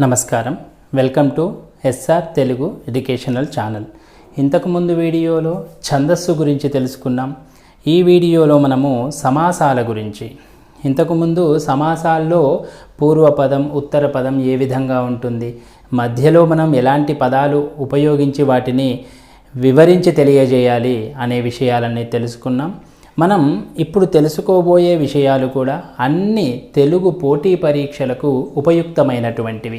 నమస్కారం. Welcome to SR Telugu educational channel. ఇంతకుముందు వీడియోలో ఛందస్సు గురించి తెలుసుకున్నాం. ఈ వీడియోలో మనము సమాసాల గురించి. ఇంతకుముందు సమాసాల్లో పూర్వపదం ఉత్తర పదం ఏ విధంగా ఉంటుంది? మధ్యలో మనం ఎలాంటి పదాలు ఉపయోగించి వాటిని వివరించి తెలియజేయాలి అనే విషయాలన్నీ తెలుసుకున్నాం. మనం ఇప్పుడు తెలుసుకోబోయే విషయాలు కూడా అన్ని తెలుగు పోటీ పరీక్షలకు ఉపయుక్తమైనటువంటివి.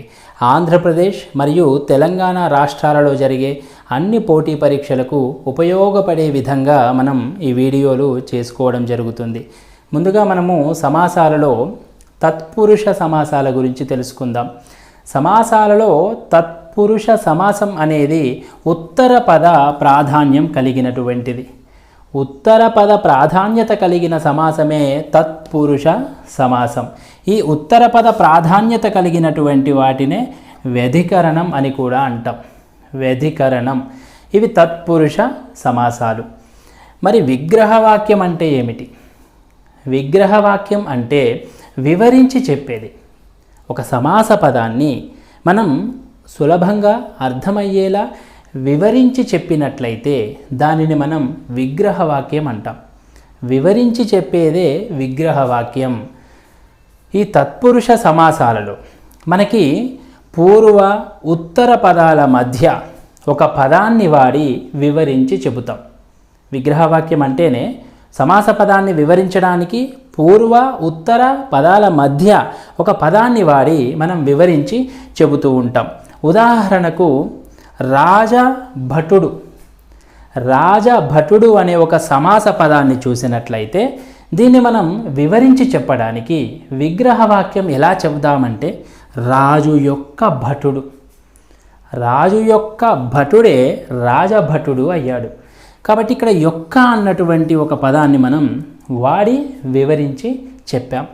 ఆంధ్రప్రదేశ్ మరియు తెలంగాణ రాష్ట్రాలలో జరిగే అన్ని పోటీ పరీక్షలకు ఉపయోగపడే విధంగా మనం ఈ వీడియోలు చేసుకోవడం జరుగుతుంది. ముందుగా మనము సమాసాలలో తత్పురుష సమాసాల గురించి తెలుసుకుందాం. సమాసాలలో తత్పురుష సమాసం అనేది ఉత్తర పద ప్రాధాన్యం కలిగినటువంటిది. ఉత్తర పద ప్రాధాన్యత కలిగిన సమాసమే తత్పురుష సమాసం. ఈ ఉత్తర పద ప్రాధాన్యత కలిగినటువంటి వాటినే వ్యధికరణం అని కూడా అంటాం. వ్యధికరణం. ఇవి తత్పురుష సమాసాలు. మరి విగ్రహవాక్యం అంటే ఏమిటి? విగ్రహవాక్యం అంటే వివరించి చెప్పేది. ఒక సమాస పదాన్ని మనం సులభంగా అర్థమయ్యేలా వివరించి చెప్పినట్లయితే దానిని మనం విగ్రహవాక్యం అంటాం. వివరించి చెప్పేదే విగ్రహవాక్యం. ఈ తత్పురుష సమాసాలలో మనకి పూర్వ ఉత్తర పదాల మధ్య ఒక పదాన్ని వాడి వివరించి చెబుతాం. విగ్రహవాక్యం అంటేనే సమాస పదాన్ని వివరించడానికి పూర్వ ఉత్తర పదాల మధ్య ఒక పదాన్ని వాడి మనం వివరించి చెబుతూ ఉంటాం. ఉదాహరణకు రాజభటుడు. రాజభటుడు అనే ఒక సమాస పదాన్ని చూసినట్లయితే దీన్ని మనం వివరించి చెప్పడానికి విగ్రహవాక్యం ఎలా చెబుదామంటే రాజు యొక్క భటుడు. రాజు యొక్క భటుడే రాజభటుడు అయ్యాడు. కాబట్టి ఇక్కడ యొక్క అన్నటువంటి ఒక పదాన్ని మనం వాడి వివరించి చెప్పాం.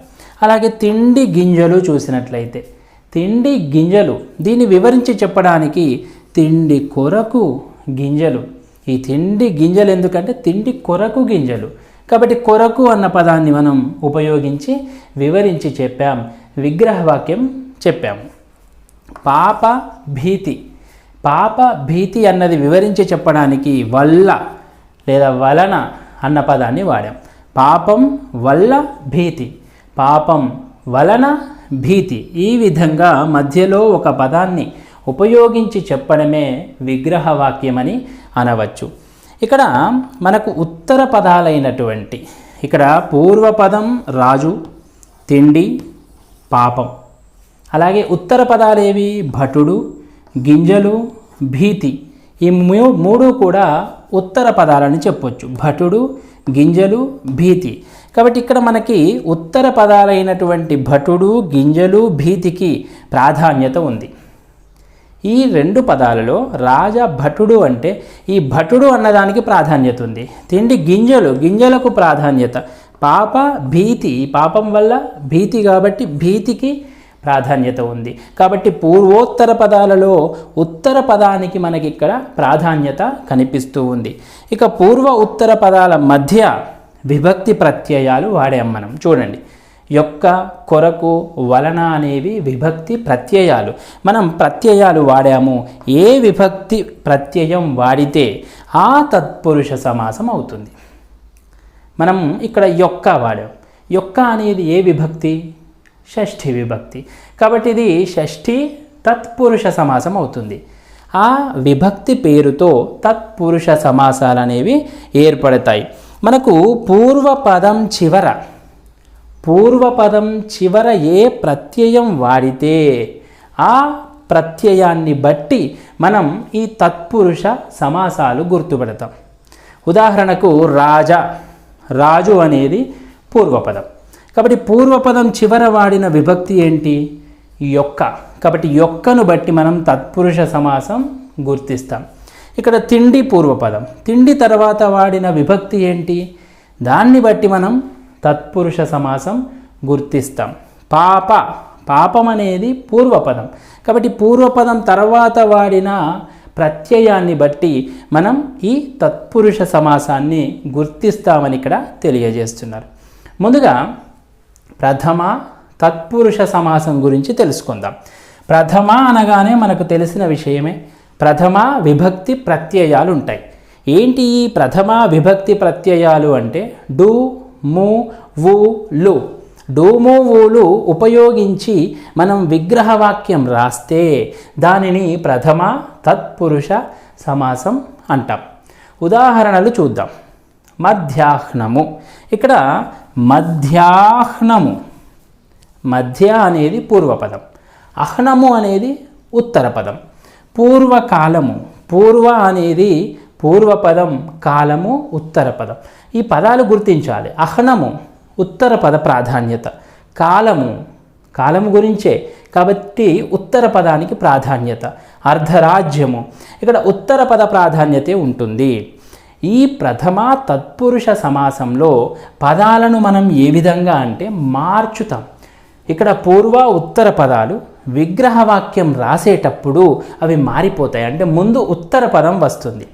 అలాగే తిండి గింజలు చూసినట్లయితే తిండి గింజలు దీన్ని వివరించి చెప్పడానికి తిండి కొరకు గింజలు. ఈ తిండి గింజలు ఎందుకంటే తిండి కొరకు గింజలు. కాబట్టి కొరకు అన్న పదాన్ని మనం ఉపయోగించి వివరించి చెప్పాం. విగ్రహవాక్యం చెప్పాం. పాప భీతి. పాప భీతి అన్నది వివరించి చెప్పడానికి వల్ల లేదా వలన అన్న పదాన్ని వాడాం. పాపం వల్ల భీతి. పాపం వలన భీతి. ఈ విధంగా మధ్యలో ఒక పదాన్ని ఉపయోగించి చెప్పడమే విగ్రహవాక్యమని అనవచ్చు. ఇక్కడ మనకు ఉత్తర పదాలైనటువంటి ఇక్కడ పూర్వపదం రాజు తిండి పాపం. అలాగే ఉత్తర పదాలేవి భటుడు గింజలు భీతి. ఈ మూ- మూడు కూడా ఉత్తర పదాలని చెప్పొచ్చు. భటుడు గింజలు భీతి. కాబట్టి ఇక్కడ మనకి ఉత్తర పదాలైనటువంటి భటుడు గింజలు భీతికి ప్రాధాన్యత ఉంది. ఈ రెండు పదాలలో రాజ భటుడు అంటే ఈ భటుడు అన్నదానికి ప్రాధాన్యత ఉంది. తిండి గింజలు గింజలకు ప్రాధాన్యత. పాప భీతి పాపం వల్ల భీతి కాబట్టి భీతికి ప్రాధాన్యత ఉంది. కాబట్టి పూర్వోత్తర పదాలలో ఉత్తర పదానికి మనకి ఇక్కడ ప్రాధాన్యత కనిపిస్తూ ఉంది. ఇక పూర్వ ఉత్తర పదాల మధ్య విభక్తి ప్రత్యయాలు వాడాం మనం. చూడండి. యొక్క కొరకు వలన అనేవి విభక్తి ప్రత్యయాలు. మనం ప్రత్యయాలు వాడాము. ఏ విభక్తి ప్రత్యయం వాడితే ఆ తత్పురుష సమాసం అవుతుంది. మనం ఇక్కడ యొక్క వాడాం. యొక్క అనేది ఏ విభక్తి? షష్ఠి విభక్తి. కాబట్టి ఇది షష్ఠి తత్పురుష సమాసం అవుతుంది. ఆ విభక్తి పేరుతో తత్పురుష సమాసాలు అనేవి ఏర్పడతాయి. మనకు పూర్వపదం చివర పూర్వపదం చివర ఏ ప్రత్యయం వాడితే ఆ ప్రత్యయాన్ని బట్టి మనం ఈ తత్పురుష సమాసాలు గుర్తుపెడతాం. ఉదాహరణకు రాజ రాజు అనేది పూర్వపదం. కాబట్టి పూర్వపదం చివర వాడిన విభక్తి ఏంటి? యొక్క. కాబట్టి యొక్కను బట్టి మనం తత్పురుష సమాసం గుర్తిస్తాం. ఇక్కడ తిండి పూర్వపదం. తిండి తర్వాత వాడిన విభక్తి ఏంటి? దాన్ని బట్టి మనం తత్పురుష సమాసం గుర్తిస్తాం. పాప పాపం అనేది పూర్వపదం. కాబట్టి పూర్వపదం తర్వాత వాడిన ప్రత్యయాన్ని బట్టి మనం ఈ తత్పురుష సమాసాన్ని గుర్తిస్తామని ఇక్కడ తెలియజేస్తున్నారు. ముందుగా ప్రథమ తత్పురుష సమాసం గురించి తెలుసుకుందాం. ప్రథమ అనగానే మనకు తెలిసిన విషయమే. ప్రథమ విభక్తి ప్రత్యయాలు ఉంటాయి ఏంటి ఈ ప్రథమ విభక్తి ప్రత్యయాలు అంటే డూ మో వు లు డూము ఉపయోగించి మనం విగ్రహవాక్యం రాస్తే దానిని ప్రథమ తత్పురుష సమాసం అంటాం. ఉదాహరణలు చూద్దాం. మధ్యాహ్నము. ఇక్కడ మధ్యాహ్నము. మధ్య అనేది పూర్వపదం. అహ్నము అనేది ఉత్తర పదం పూర్వకాలము. పూర్వ అనేది పూర్వపదం కాలము ఉత్తర పదం ఈ పదాలు గుర్తించాలి. అహ్నము ఉత్తర పద ప్రాధాన్యత. కాలము కాలము గురించే. కాబట్టి ఉత్తర పదానికి ప్రాధాన్యత. అర్ధరాజ్యము. ఇక్కడ ఉత్తర పద ప్రాధాన్యతే ఉంటుంది. ఈ ప్రథమ తత్పురుష సమాసంలో పదాలను మనం ఏ విధంగా అంటే మార్చుతాం. ఇక్కడ పూర్వ ఉత్తర పదాలు విగ్రహవాక్యం రాసేటప్పుడు అవి మారిపోతాయి. అంటే ముందు ఉత్తర పదం వస్తుంది.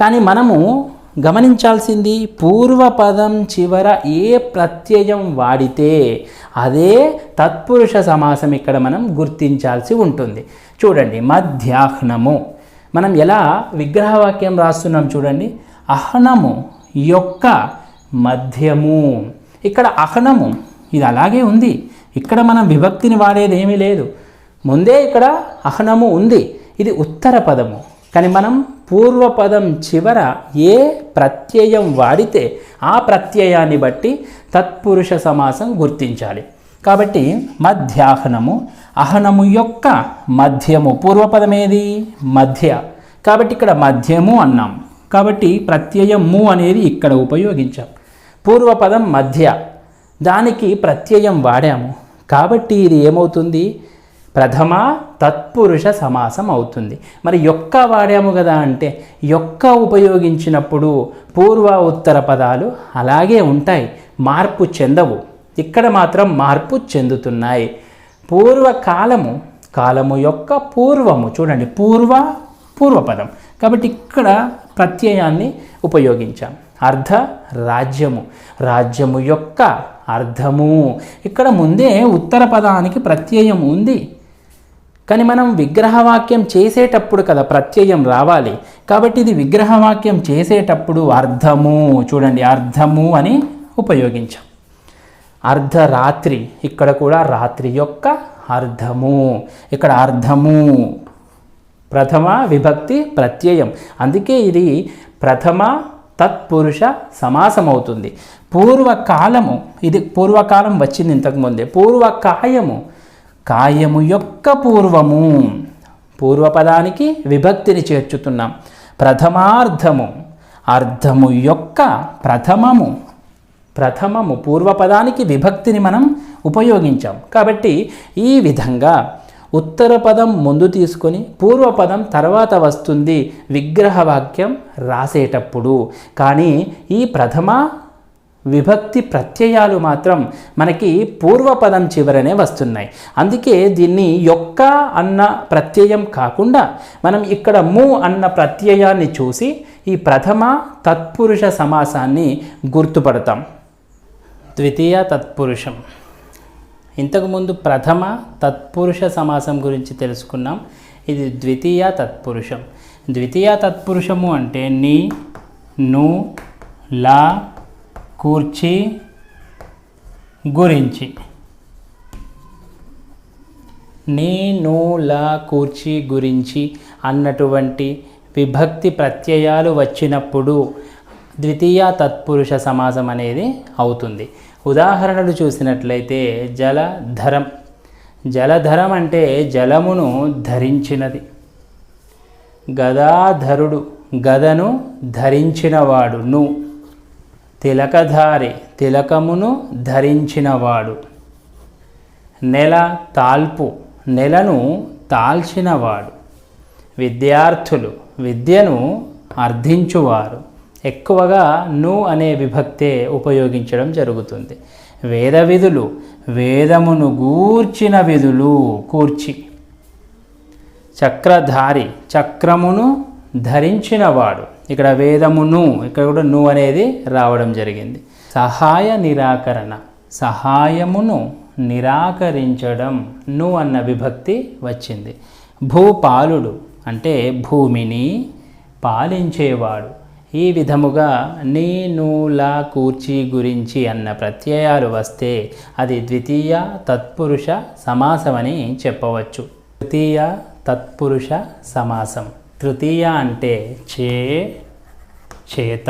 కానీ మనము గమనించాల్సింది పూర్వపదం చివర ఏ ప్రత్యయం వాడితే అదే తత్పురుష సమాసం ఇక్కడ మనం గుర్తించాల్సి ఉంటుంది. చూడండి మధ్యాహ్నము. మనం ఎలా విగ్రహవాక్యం రాస్తున్నాం చూడండి. అహ్నము యొక్క మధ్యము. ఇక్కడ అహ్నము ఇది అలాగే ఉంది. ఇక్కడ మనం విభక్తిని వాడేది ఏమీ లేదు. ముందే ఇక్కడ అహ్నము ఉంది. ఇది ఉత్తర పదము. కానీ మనం పూర్వపదం చివర ఏ ప్రత్యయం వాడితే ఆ ప్రత్యయాన్ని బట్టి తత్పురుష సమాసం గుర్తించాలి. కాబట్టి మధ్యాహ్నము అహనము యొక్క మధ్యము. పూర్వపదం ఏది మధ్య. కాబట్టి ఇక్కడ మధ్యము అన్నాం. కాబట్టి ప్రత్యయము అనేది ఇక్కడ ఉపయోగించాం. పూర్వపదం మధ్య. దానికి ప్రత్యయం వాడాము. కాబట్టి ఇది ఏమవుతుంది? ప్రథమ తత్పురుష సమాసం అవుతుంది. మరి యొక్క వాడాము కదా అంటే యొక్క ఉపయోగించినప్పుడు పూర్వ ఉత్తర పదాలు అలాగే ఉంటాయి. మార్పు చెందవు. ఇక్కడ మాత్రం మార్పు చెందుతున్నాయి. పూర్వకాలము కాలము యొక్క పూర్వము. చూడండి పూర్వ పూర్వపదం. కాబట్టి ఇక్కడ ప్రత్యయాన్ని ఉపయోగించాం. అర్ధ రాజ్యము. రాజ్యము యొక్క అర్థము ఇక్కడ ముందే ఉత్తర పదానికి ప్రత్యయం ఉంది. కానీ మనం విగ్రహవాక్యం చేసేటప్పుడు కదా ప్రత్యయం రావాలి. కాబట్టి ఇది విగ్రహవాక్యం చేసేటప్పుడు అర్థము చూడండి అర్థము అని ఉపయోగించాం. అర్ధరాత్రి ఇక్కడ కూడా రాత్రి యొక్క అర్థము ఇక్కడ అర్థము ప్రథమ విభక్తి ప్రత్యయం. అందుకే ఇది ప్రథమ తత్పురుష సమాసం అవుతుంది పూర్వకాలము ఇది పూర్వకాలం వచ్చింది ఇంతకుముందే పూర్వకాయము కాయము యొక్క పూర్వము. పూర్వపదానికి విభక్తిని చేర్చుతున్నాం. ప్రథమార్థము అర్థము యొక్క ప్రథమము. ప్రథమము పూర్వపదానికి విభక్తిని మనం ఉపయోగించాం. కాబట్టి ఈ విధంగా ఉత్తర పదం ముందు తీసుకొని పూర్వపదం తర్వాత వస్తుంది విగ్రహవాక్యం రాసేటప్పుడు. కానీ ఈ ప్రథమ విభక్తి ప్రత్యయాలు మాత్రం మనకి పూర్వపదం చివరనే వస్తున్నాయి. అందుకే దీన్ని యొక్క అన్న ప్రత్యయం కాకుండా మనం ఇక్కడ ము అన్న ప్రత్యయాన్ని చూసి ఈ ప్రథమ తత్పురుష సమాసాన్ని గుర్తుపడతాం. ద్వితీయ తత్పురుషం. ఇంతకుముందు ప్రథమ తత్పురుష సమాసం గురించి తెలుసుకున్నాం. ఇది ద్వితీయ తత్పురుషం. ద్వితీయ తత్పురుషము అంటే నీ ను లా కూర్చి గురించి. నీ ను లా కూర్చి గురించి అన్నటువంటి విభక్తి ప్రత్యయాలు వచ్చినప్పుడు ద్వితీయ తత్పురుష సమాసం అనేది అవుతుంది. ఉదాహరణలు చూసినట్లయితే జలధరం. జలధరం అంటే జలమును ధరించినది. గదాధరుడు గదను ధరించినవాడు నువ్వు తిలకధారి తిలకమును ధరించినవాడు. నెల తాల్పు నెలను తాల్చినవాడు. విద్యార్థులు విద్యను అర్థించువారు. ఎక్కువగా ను అనే విభక్తే ఉపయోగించడం జరుగుతుంది. వేద విధులు వేదమును గూర్చిన విధులు కూర్చి. చక్రధారి చక్రమును ధరించినవాడు. ఇక్కడ వేదమును ఇక్కడ కూడా ను అనేది రావడం జరిగింది. సహాయ నిరాకరణ. సహాయమును నిరాకరించడం ను అన్న విభక్తి వచ్చింది. భూపాలుడు అంటే భూమిని పాలించేవాడు. ఈ విధముగా నీ లా కూర్చి గురించి అన్న ప్రత్యయాలు వస్తే అది ద్వితీయ తత్పురుష సమాసమని చెప్పవచ్చు. తృతీయ తత్పురుష సమాసం. తృతీయ అంటే చే చేత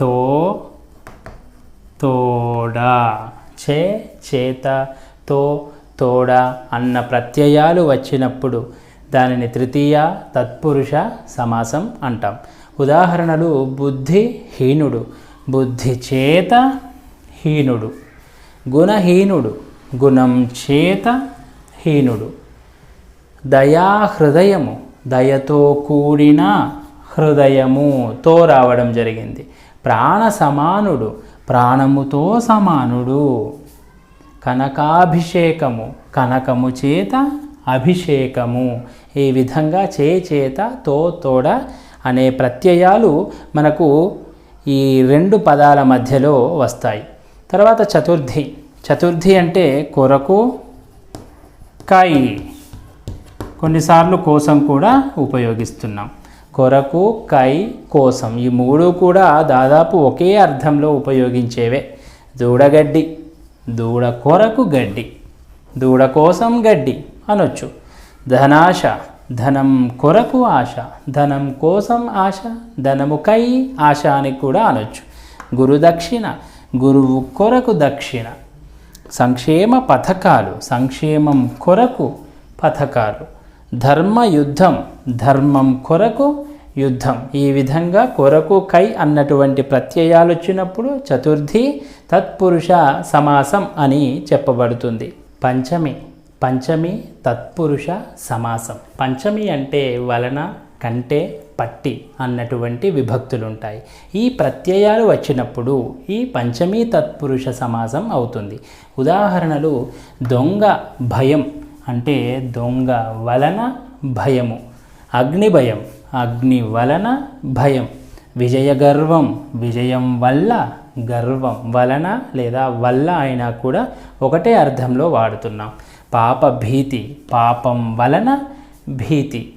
తో తోడా. చే చేత తో తోడా అన్న ప్రత్యయాలు వచ్చినప్పుడు దానిని తృతీయ తత్పురుష సమాసం అంటాం. ఉదాహరణలు బుద్ధి హీనుడు బుద్ధి చేత హీనుడు గుణహీనుడు గుణం చేత హీనుడు. దయా హృదయము దయతో కూడిన హృదయము తో రావడం జరిగింది. ప్రాణ సమానుడు ప్రాణముతో సమానుడు. కనకాభిషేకము కనకము చేత అభిషేకము. ఈ విధంగా చే చేత తో తోడ అనే ప్రత్యయాలు మనకు ఈ రెండు పదాల మధ్యలో వస్తాయి. తర్వాత చతుర్థి. చతుర్థి అంటే కొరకు కై. కొన్నిసార్లు కోసం కూడా ఉపయోగిస్తున్నాం. కొరకు కై కోసం ఈ మూడు కూడా దాదాపు ఒకే అర్థంలో ఉపయోగించేవే. దూడగడ్డి దూడ కొరకు గడ్డి దూడ కోసం గడ్డి అనొచ్చు. ధనాశ ధనం కొరకు ఆశ ధనం కోసం ఆశ ధనముకై ఆశ అని కూడా అనొచ్చు. గురుదక్షిణ గురువు కొరకు దక్షిణ. సంక్షేమ పథకాలు సంక్షేమం కొరకు పథకాలు. ధర్మ యుద్ధం ధర్మం కొరకు యుద్ధం. ఈ విధంగా కొరకు కై అన్నటువంటి ప్రత్యయాలు వచ్చినప్పుడు చతుర్థి తత్పురుష సమాసం అని చెప్పబడుతుంది. పంచమి పంచమి తత్పురుష సమాసం. పంచమి అంటే వలన కంటే పట్టి అన్నటువంటి విభక్తులు ఉంటాయి ఈ ప్రత్యయాలు వచ్చినప్పుడు ఈ పంచమీ తత్పురుష సమాసం అవుతుంది. ఉదాహరణలు దొంగ భయం అంటే దొంగ వలన భయము. అగ్ని భయం. అగ్ని వలన భయం. విజయ గర్వం. విజయం వల్ల గర్వం. వలన లేదా వల్ల అయినా కూడా ఒకటే అర్థంలో వాడుతున్నాం. పాప భీతి. పాపం వలన భీతి.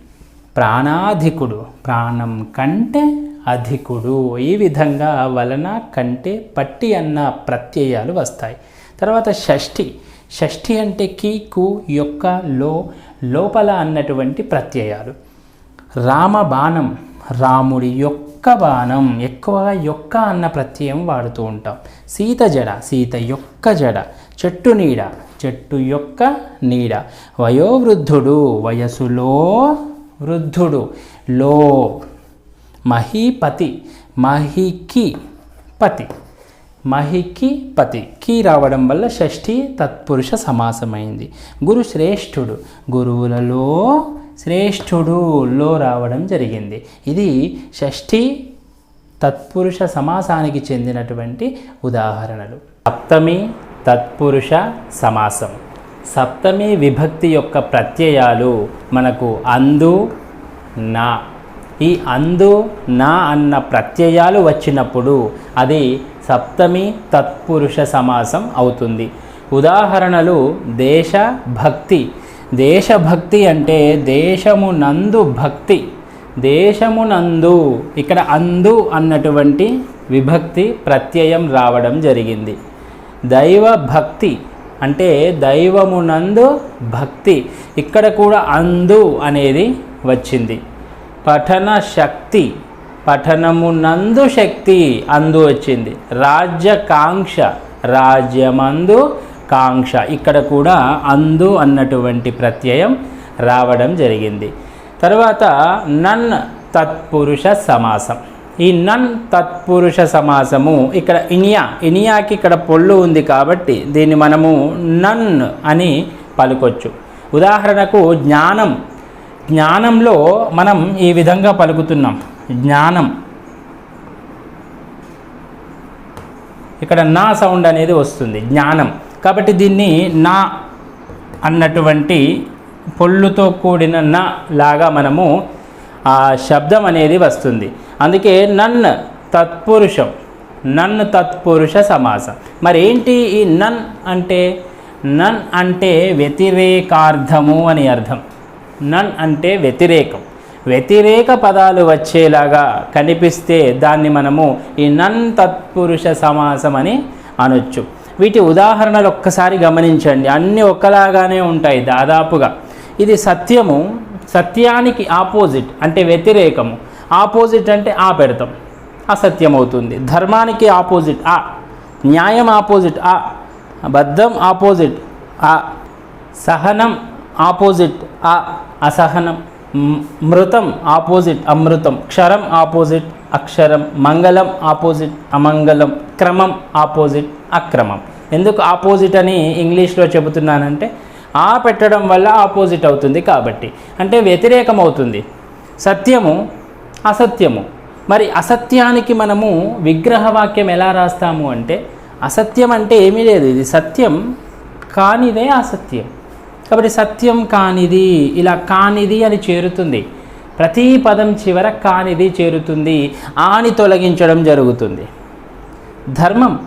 ప్రాణాధికుడు. ప్రాణం కంటే అధికుడు. ఈ విధంగా వలన కంటే పట్టి అన్న ప్రత్యయాలు వస్తాయి. తర్వాత షష్ఠి. షష్ఠి అంటే కీ కు యొక్క లో లోపల అన్నటువంటి ప్రత్యయాలు. రామ బాణం రాముడి యొక్క బాణం ఎక్కువగా యొక్క అన్న ప్రత్యయం వాడుతూ ఉంటాం. సీత జడ సీత యొక్క జడ చెట్టు నీడ చెట్టు యొక్క నీడ. వయోవృద్ధుడు వయసులో వృద్ధుడు లో మహీపతి మహికి పతి. మహికి పతి. కీ రావడం వల్ల షష్ఠి తత్పురుష సమాసమైంది. గురు శ్రేష్ఠుడు. గురువులలో శ్రేష్ఠుడు లో రావడం జరిగింది. ఇది షష్ఠి తత్పురుష సమాసానికి చెందినటువంటి ఉదాహరణలు. సప్తమి తత్పురుష సమాసం. సప్తమి విభక్తి యొక్క ప్రత్యయాలు మనకు అందు నా. ఈ అందు నా అన్న ప్రత్యయాలు వచ్చినప్పుడు అది సప్తమి తత్పురుష సమాసం అవుతుంది. ఉదాహరణలు దేశభక్తి దేశభక్తి అంటే దేశమునందు భక్తి. దేశమునందు ఇక్కడ అందు అన్నటువంటి విభక్తి ప్రత్యయం రావడం జరిగింది. దైవ భక్తి అంటే దైవమునందు భక్తి. ఇక్కడ కూడా అందు అనేది వచ్చింది. పఠన శక్తి పఠనమునందు శక్తి అందు వచ్చింది. రాజ్యకాంక్ష రాజ్యమందు కాంక్ష. ఇక్కడ కూడా అందు అన్నటువంటి ప్రత్యయం రావడం జరిగింది. తర్వాత నన్ తత్పురుష సమాసం. ఈ నన్ తత్పురుష సమాసము ఇక్కడ ఇనియా. ఇనియాకి ఇక్కడ పొల్లు ఉంది కాబట్టి దీన్ని మనము నన్ అని పలుకొచ్చు. ఉదాహరణకు జ్ఞానం. జ్ఞానంలో మనం ఈ విధంగా పలుకుతున్నాం. జ్ఞానం. ఇక్కడ నా సౌండ్ అనేది వస్తుంది జ్ఞానం. కాబట్టి దీన్ని నా అన్నటువంటి పొల్లుతో కూడిన నా లాగా మనము ఆ శబ్దం అనేది వస్తుంది. అందుకే నన్ తత్పురుషం నన్ తత్పురుష సమాసం. మరి ఏంటి ఈ నన్ అంటే? నన్ అంటే వ్యతిరేకార్థము అని అర్థం. నన్ అంటే వ్యతిరేకం. వ్యతిరేక పదాలు వచ్చేలాగా కనిపిస్తే దాన్ని మనము ఈ నన్ తత్పురుష సమాసం అని అనొచ్చు. వీటి ఉదాహరణలు ఒక్కసారి గమనించండి. అన్నీ ఒకలాగానే ఉంటాయి దాదాపుగా. ఇది సత్యము సత్యానికి ఆపోజిట్ అంటే వ్యతిరేకము. ఆపోజిట్ అంటే ఆ పెడతాం అసత్యం అవుతుంది ధర్మానికి ఆపోజిట్ ఆ. న్యాయం ఆపోజిట్ ఆ. బద్ధం ఆపోజిట్ ఆ. సహనం ఆపోజిట్ ఆ. అసహనం. మృతం ఆపోజిట్ అమృతం క్షరం ఆపోజిట్ అక్షరం మంగళం ఆపోజిట్ అమంగళం క్రమం ఆపోజిట్ అక్రమం. ఎందుకు ఆపోజిట్ అని ఇంగ్లీష్లో చెబుతున్నానంటే ఆ పెట్టడం వల్ల ఆపోజిట్ అవుతుంది కాబట్టి. అంటే వ్యతిరేకం అవుతుంది సత్యము అసత్యము. మరి అసత్యానికి మనము విగ్రహవాక్యం ఎలా రాస్తాము అంటే అసత్యం అంటే ఏమీ లేదు. ఇది సత్యం కానిదే అసత్యం. కాబట్టి సత్యం కానిది ఇలా కానిది అని చేరుతుంది. ప్రతి పదం చివర కానిది చేరుతుంది. ఆని తొలగించడం జరుగుతుంది. ధర్మం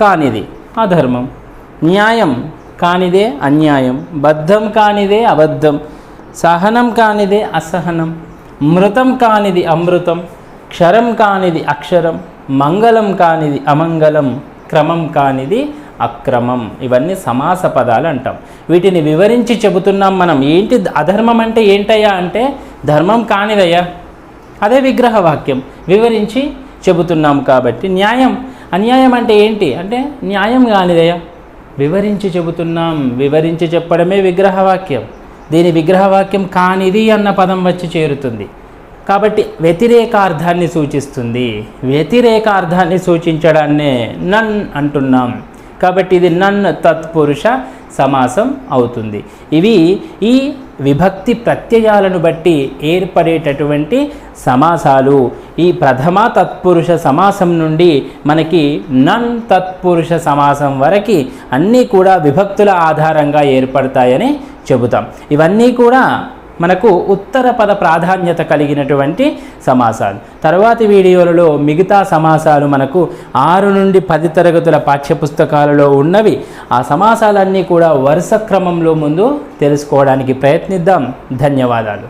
కానిది అధర్మం. న్యాయం కానిదే అన్యాయం. బద్ధం కానిదే అబద్ధం. సహనం కానిదే అసహనం. మృతం కానిది అమృతం. క్షరం కానిది అక్షరం. మంగళం కానిది అమంగళం. క్రమం కానిది అక్రమం. ఇవన్నీ సమాస పదాలు అంటాం. వీటిని వివరించి చెబుతున్నాం మనం. ఏంటి అధర్మం అంటే ఏంటయ్యా అంటే ధర్మం కానిదయ్యా. అదే విగ్రహ వాక్యం వివరించి చెబుతున్నాం కాబట్టి న్యాయం. అన్యాయం అంటే ఏంటి? అంటే న్యాయం కానిదయ్యా. వివరించి చెబుతున్నాం. వివరించి చెప్పడమే విగ్రహవాక్యం. దీని విగ్రహవాక్యం కానిది అన్న పదం వచ్చి చేరుతుంది. కాబట్టి వ్యతిరేకార్థాన్ని సూచిస్తుంది. వ్యతిరేకార్థాన్ని సూచించడాన్నే నన్ అంటున్నాం. కాబట్టి ఇది నన్ తత్పురుష సమాసం అవుతుంది. ఇవి ఈ విభక్తి ప్రత్యయాలను బట్టి ఏర్పడేటటువంటి సమాసాలు. ఈ ప్రథమ తత్పురుష సమాసం నుండి మనకి నన్ తత్పురుష సమాసం వరకు అన్నీ కూడా విభక్తుల ఆధారంగా ఏర్పడతాయని చెబుతాం. ఇవన్నీ కూడా మనకు ఉత్తర పద ప్రాధాన్యత కలిగినటువంటి సమాసాలు. తర్వాతి వీడియోలలో మిగతా సమాసాలు మనకు ఆరు నుండి పది తరగతుల పాఠ్యపుస్తకాలలో ఉన్నవి. ఆ సమాసాలన్నీ కూడా వరుస క్రమంలో ముందు తెలుసుకోవడానికి ప్రయత్నిద్దాం. ధన్యవాదాలు.